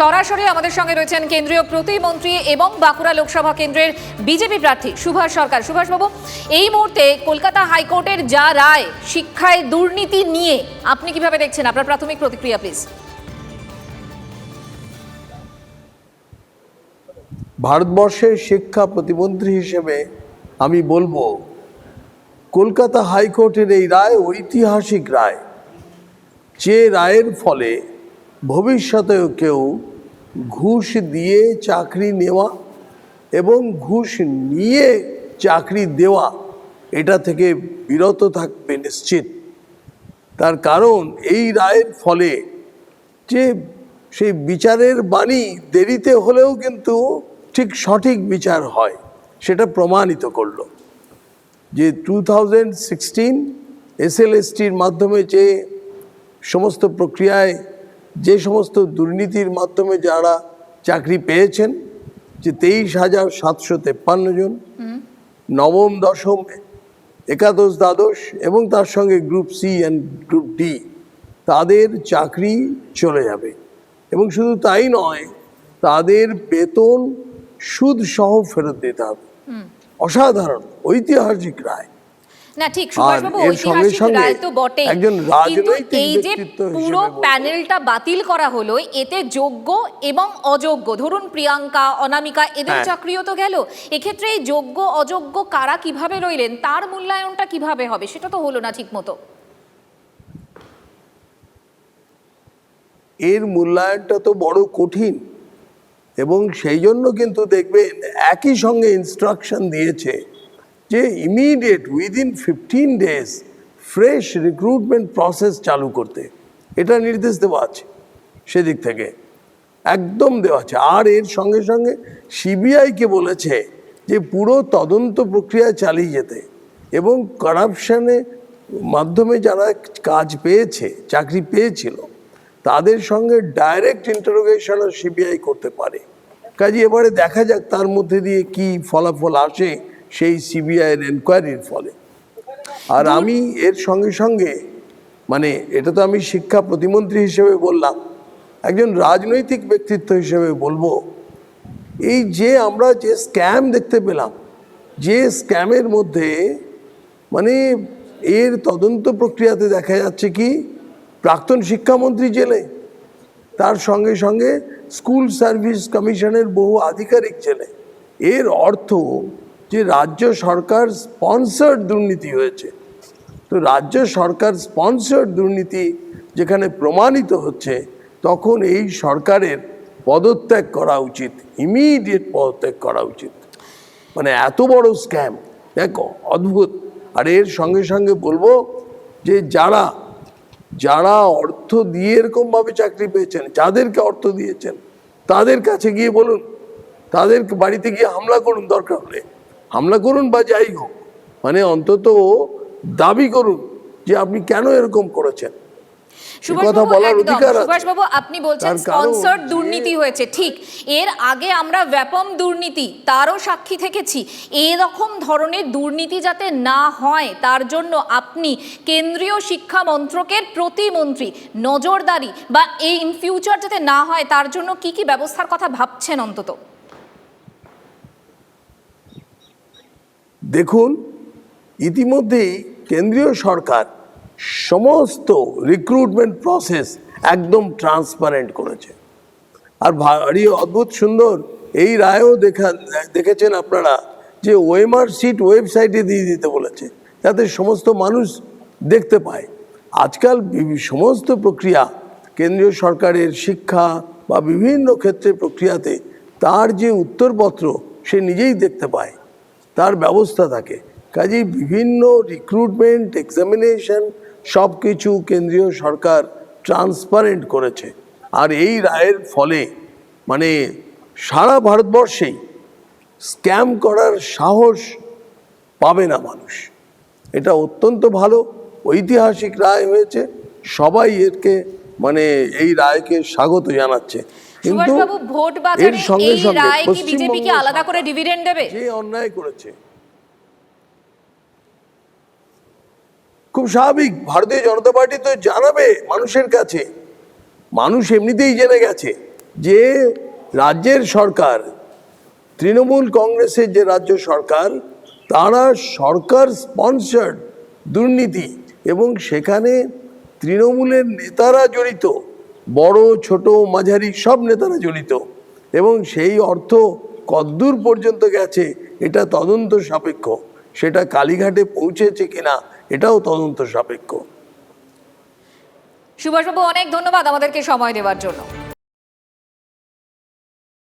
সরাসরি আমাদের সঙ্গে রয়েছেন কেন্দ্রীয় প্রতিমন্ত্রী এবং বাঁকুড়া লোকসভা কেন্দ্রের বিজেপি প্রার্থী সুভাষ সরকার। সুভাষবাবু এই মুহূর্তে কলকাতা হাইকোর্টের যা রায়, শিক্ষায় দুর্নীতি নিয়ে আপনি কীভাবে দেখছেন? আপনার প্রাথমিক প্রতিক্রিয়া, প্লিজ। ভারতবর্ষের শিক্ষা প্রতিমন্ত্রী হিসেবে আমি বলব, কলকাতা হাইকোর্টের এই রায় ঐতিহাসিক রায়। যে রায়ের ফলে ভবিষ্যতেও কেউ ঘুষ দিয়ে চাকরি নেওয়া এবং ঘুষ নিয়ে চাকরি দেওয়া, এটা থেকে বিরত থাকবে নিশ্চিত। তার কারণ এই রায়ের ফলে যে সেই বিচারের বাণী দেরিতে হলেও কিন্তু ঠিক সঠিক বিচার হয়, সেটা প্রমাণিত করল। যে টু থাউজেন্ড সিক্সটিন এসএলএসটির মাধ্যমে যে সমস্ত প্রক্রিয়ায় যে সমস্ত দুর্নীতির মাধ্যমে যারা চাকরি পেয়েছেন যে তেইশ হাজার সাতশো তেপ্পান্ন জন নবম দশম একাদশ দ্বাদশ এবং তার সঙ্গে group C and group D তাদের চাকরি চলে যাবে। এবং শুধু তাই নয় তাদের বেতন সুদ সহ ফেরত দিতে হবে। অসাধারণ ঐতিহাসিক রায়। না ঠিক সুভাষবাবু এর সঙ্গে ঐতিহাসিক রায় তো বটে। কিন্তু এই যে পুরো প্যানেলটা বাতিল করা হলো এতে যোগ্য এবং অযোগ্য ধরুন প্রিয়াঙ্কা অনামিকা এদের হ্যাঁ। চাকরিও তো গেল। এক্ষেত্রে এই যোগ্য অযোগ্য কারা কীভাবে রইলেন তার মূল্যায়নটা কীভাবে হবে সেটা তো হলো না ঠিক মতো এর মূল্যায়নটা তো বড় কঠিন এবং সেই জন্য কিন্তু দেখবেন একই সঙ্গে ইনস্ট্রাকশন দিয়েছে যে immediate within fifteen days fresh recruitment process চালু করতে। এটা নির্দেশ দেওয়া আছে সেদিক থেকে। একদম দেওয়া আছে। আর এর সঙ্গে সঙ্গে সিবিআইকে বলেছে যে পুরো তদন্ত প্রক্রিয়া চালিয়ে যেতে এবং করাপশনে মাধ্যমে যারা কাজ পেয়েছে, চাকরি পেয়েছিল, তাদের সঙ্গে ডাইরেক্ট ইন্টারোগেশনও সিবিআই করতে পারে। কাজে এবারে দেখা যাক তার মধ্যে দিয়ে কি ফলাফল আসে সেই সিবিআইয়ের এনকোয়ারির ফলে। আর আমি এর সঙ্গে সঙ্গে মানে এটা তো আমি শিক্ষা প্রতিমন্ত্রী হিসেবে বললাম একজন রাজনৈতিক ব্যক্তিত্ব হিসেবে বলব এই যে আমরা যে স্ক্যাম দেখতে পেলাম যে স্ক্যামের মধ্যে মানে এর তদন্ত প্রক্রিয়াতে দেখা যাচ্ছে কি প্রাক্তন শিক্ষামন্ত্রী জেলে তার সঙ্গে সঙ্গে স্কুল সার্ভিস কমিশনের বহু আধিকারিক জেলে। এর অর্থ যে রাজ্য সরকার স্পন্সার্ড দুর্নীতি হয়েছে। তো রাজ্য সরকার স্পন্সার্ড দুর্নীতি যেখানে প্রমাণিত হচ্ছে, তখন এই সরকারের পদত্যাগ করা উচিত ইমিডিয়েট পদত্যাগ করা উচিত। মানে এত বড় স্ক্যাম দেখো, অদ্ভুত। আর এর সঙ্গে সঙ্গে বলব যে যারা যারা অর্থ দিয়ে এরকমভাবে চাকরি পেয়েছেন, যাদেরকে অর্থ দিয়েছেন, তাদের কাছে গিয়ে বলুন, তাদের বাড়িতে গিয়ে হামলা করুন দরকার হলে। হামলা করুন বা যাই হোক মানে অন্তত দাবি করুন যে আপনি কেন এরকম করেছেন। কথা সুভাষবাবু বলার অধিকার সুভাষবাবু আপনি বলছেন যে- দুর্নীতি হয়েছে ঠিক। এর আগে আমরা ব্যাপম দুর্নীতি তারও সাক্ষী থেকেছি। এরকম ধরনের দুর্নীতি যাতে না হয় তার জন্য আপনি কেন্দ্রীয় শিক্ষা মন্ত্রকের প্রতিমন্ত্রী নজরদারি বা এই ইন ফিউচার যাতে না হয় তার জন্য কি কি ব্যবস্থার কথা ভাবছেন অন্তত? দেখুন, ইতিমধ্যেই কেন্দ্রীয় সরকার সমস্ত রিক্রুটমেন্ট প্রসেস একদম ট্রান্সপারেন্ট করেছে। আর ভারী, অদ্ভুত, সুন্দর এই রায়ও দেখা, দেখেছেন আপনারা যে ওয়েমার সিট ওয়েবসাইটে দিয়ে দিতে বলেছে, যাতে সমস্ত মানুষ দেখতে পায়। আজকাল সমস্ত প্রক্রিয়া কেন্দ্রীয় সরকারের শিক্ষা বা বিভিন্ন ক্ষেত্রে প্রক্রিয়াতে তার যে উত্তরপত্র সে নিজেই দেখতে পায়। তার ব্যবস্থা থাকে। কাজেই বিভিন্ন রিক্রুটমেন্ট এক্সামিনেশন সব কিছু কেন্দ্রীয় সরকার ট্রান্সপারেন্ট করেছে। আর এই রায়ের ফলে মানে সারা ভারতবর্ষেই স্ক্যাম করার সাহস পাবে না মানুষ। এটা অত্যন্ত ভালো, ঐতিহাসিক রায় হয়েছে। সবাই এরকে মানে এই রায়কে স্বাগত জানাচ্ছে। কিন্তু ভোট বাজারে এই রায় কি পশ্চিমবঙ্গ বিজেপিকে আলাদা করে ডিভিডেন্ড দেবে? যে অন্যায় করেছে। খুব স্বাভাবিক ভারতীয় জনতা পার্টি তো জানাবে মানুষের কাছে। মানুষ এমনিতেই জেনে গেছে যে রাজ্যের সরকার তৃণমূল কংগ্রেসের যে রাজ্য সরকার তারা সরকার স্পন্সার্ড দুর্নীতি এবং সেখানে তৃণমূলের নেতারা জড়িত। বড়, ছোট, মাঝারি সব নেতারা জড়িত। এবং সেই অর্থ কদ্দূর পর্যন্ত গেছে, এটা তদন্ত সাপেক্ষ। সেটা কালীঘাটে পৌঁছেছে কিনা, এটাও তদন্ত সাপেক্ষ। সুভাষবাবু, অনেক ধন্যবাদ আমাদেরকে সময় দেওয়ার জন্য।